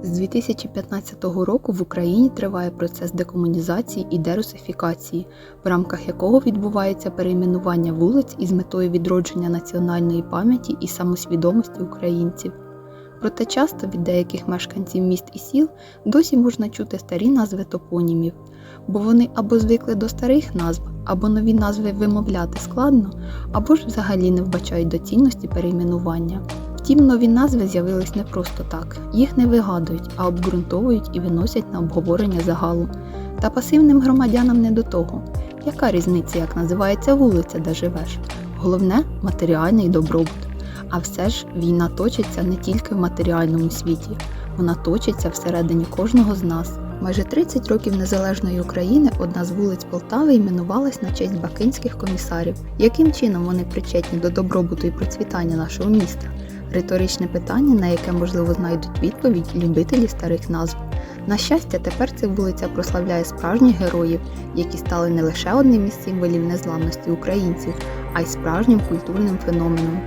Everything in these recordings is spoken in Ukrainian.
З 2015 року в Україні триває процес декомунізації і дерусифікації, в рамках якого відбувається перейменування вулиць із метою відродження національної пам'яті і самосвідомості українців. Проте часто від деяких мешканців міст і сіл досі можна чути старі назви топонімів, бо вони або звикли до старих назв, або нові назви вимовляти складно, або ж взагалі не вбачають доцільності перейменування. Втім, нові назви з'явились не просто так, їх не вигадують, а обґрунтовують і виносять на обговорення загалу. Та пасивним громадянам не до того. Яка різниця, як називається вулиця, де живеш? Головне матеріальний добробут. А все ж війна точиться не тільки в матеріальному світі, вона точиться всередині кожного з нас. Майже 30 років незалежної України одна з вулиць Полтави іменувалась на честь бакинських комісарів. Яким чином вони причетні до добробуту і процвітання нашого міста? Риторичне питання, на яке можливо знайдуть відповідь любителі старих назв. На щастя, тепер ця вулиця прославляє справжніх героїв, які стали не лише одним із символів незламності українців, а й справжнім культурним феноменом.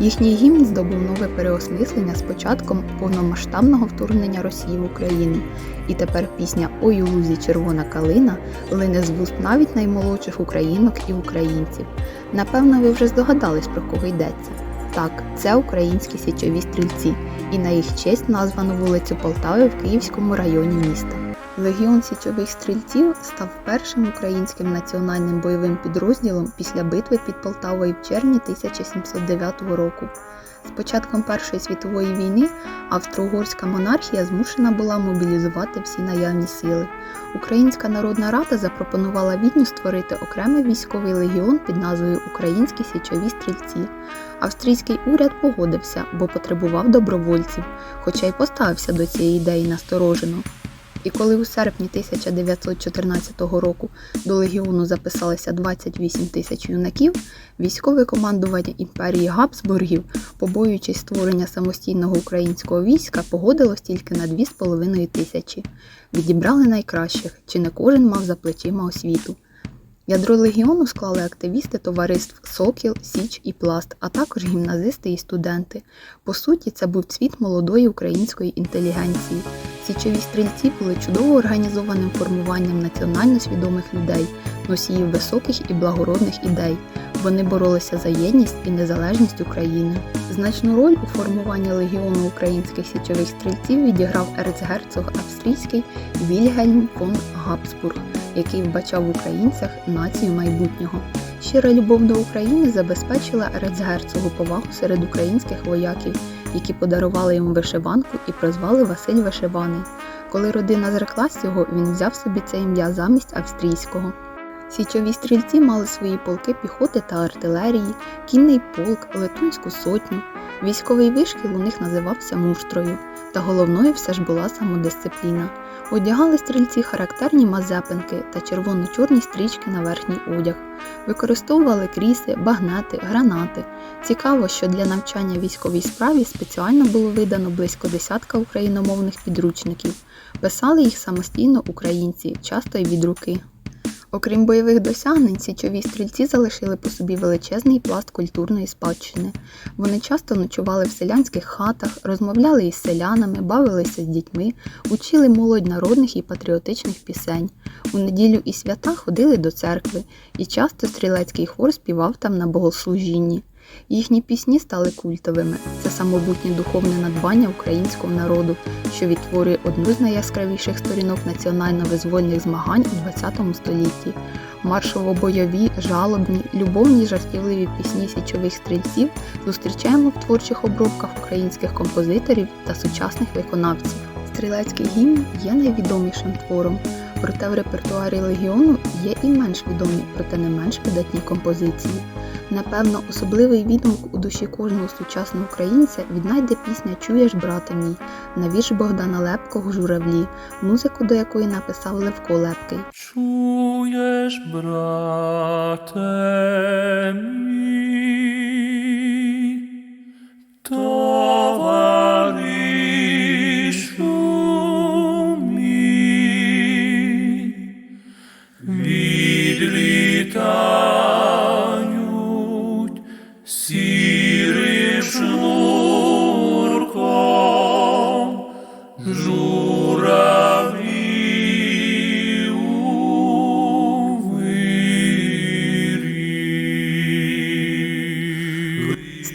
Їхній гімн здобув нове переосмислення з початком повномасштабного вторгнення Росії в Україну. І тепер пісня Ой у лузі червона калина лине з вуст навіть наймолодших українок і українців. Напевно, ви вже здогадались, про кого йдеться. Так, це українські січові стрільці, і на їх честь названо вулицю Полтави в Київському районі міста. Легіон січових стрільців став першим українським національним бойовим підрозділом після битви під Полтавою в червні 1709 року. З початком Першої світової війни Австро-Угорська монархія змушена була мобілізувати всі наявні сили. Українська народна рада запропонувала Відню створити окремий військовий легіон під назвою Українські січові стрільці. Австрійський уряд погодився, бо потребував добровольців, хоча й поставився до цієї ідеї насторожено. І коли у серпні 1914 року до легіону записалися 28 тисяч юнаків, військове командування імперії Габсбургів, побоюючись створення самостійного українського війська, погодилось тільки на 2,5 тисячі. Відібрали найкращих, чи не кожен мав за плечима освіту. Ядро легіону склали активісти товариств Сокіл, Січ і Пласт, а також гімназисти і студенти. По суті, це був цвіт молодої української інтелігенції. Січові стрільці були чудово організованим формуванням національно свідомих людей, носіїв високих і благородних ідей. Вони боролися за єдність і незалежність України. Значну роль у формуванні легіону українських січових стрільців відіграв ерцгерцог австрійський Вільгельм фон Габсбург, який вбачав в українцях націю майбутнього. Щира любов до України забезпечила ерцгерцогу повагу серед українських вояків, які подарували йому вишиванку і прозвали Василь Вишиваний. Коли родина зреклась його, він взяв собі це ім'я замість австрійського. Січові стрільці мали свої полки піхоти та артилерії, кінний полк, летунську сотню. Військовий вишкіл у них називався муштрою, та головною все ж була самодисципліна. Одягали стрільці характерні мазепинки та червоно-чорні стрічки на верхній одяг, використовували кріси, багнети, гранати. Цікаво, що для навчання військовій справі спеціально було видано близько десятка україномовних підручників. Писали їх самостійно українці, часто й від руки. Окрім бойових досягнень, січові стрільці залишили по собі величезний пласт культурної спадщини. Вони часто ночували в селянських хатах, розмовляли із селянами, бавилися з дітьми, учили молодь народних і патріотичних пісень. У неділю і свята ходили до церкви, і часто стрілецький хор співав там на богослужінні. Їхні пісні стали культовими. Це самобутнє духовне надбання українського народу, що відтворює одну з найяскравіших сторінок національно-визвольних змагань у ХХ столітті. Маршово-бойові, жалобні, любовні жартівливі пісні січових стрільців зустрічаємо в творчих обробках українських композиторів та сучасних виконавців. Стрілецький гімн є найвідомішим твором, проте в репертуарі легіону є і менш відомі, проте не менш видатні композиції. Напевно, особливий відгук у душі кожного сучасного українця віднайде пісня Чуєш, брате мій на вірш Богдана Лепкого Журавлі, музику до якої написав Левко Лепкий. Czujesz, brate mi, towarzyszu mi, відлітають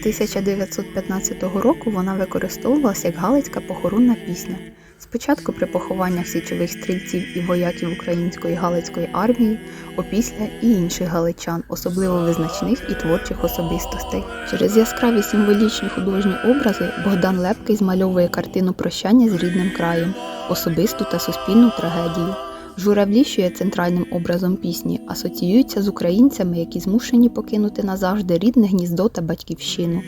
1915 року вона використовувалася як галицька похоронна пісня. Спочатку при похованнях січових стрільців і вояків української галицької армії, опісля і інших галичан, особливо визначних і творчих особистостей. Через яскраві символічні художні образи Богдан Лепкий змальовує картину прощання з рідним краєм, особисту та суспільну трагедію. Журавлі, що є центральним образом пісні, асоціюються з українцями, які змушені покинути назавжди рідне гніздо та батьківщину.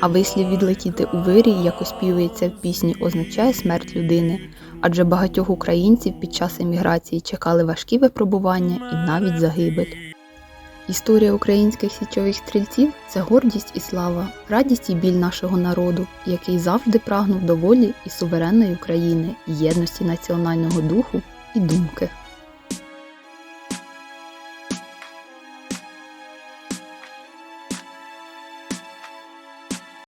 А вислів відлетіти у вирій, як оспівується в пісні, означає смерть людини, адже багатьох українців під час еміграції чекали важкі випробування і навіть загибель. Історія українських січових стрільців це гордість і слава, радість і біль нашого народу, який завжди прагнув до волі і суверенної України, єдності національного духу і думки.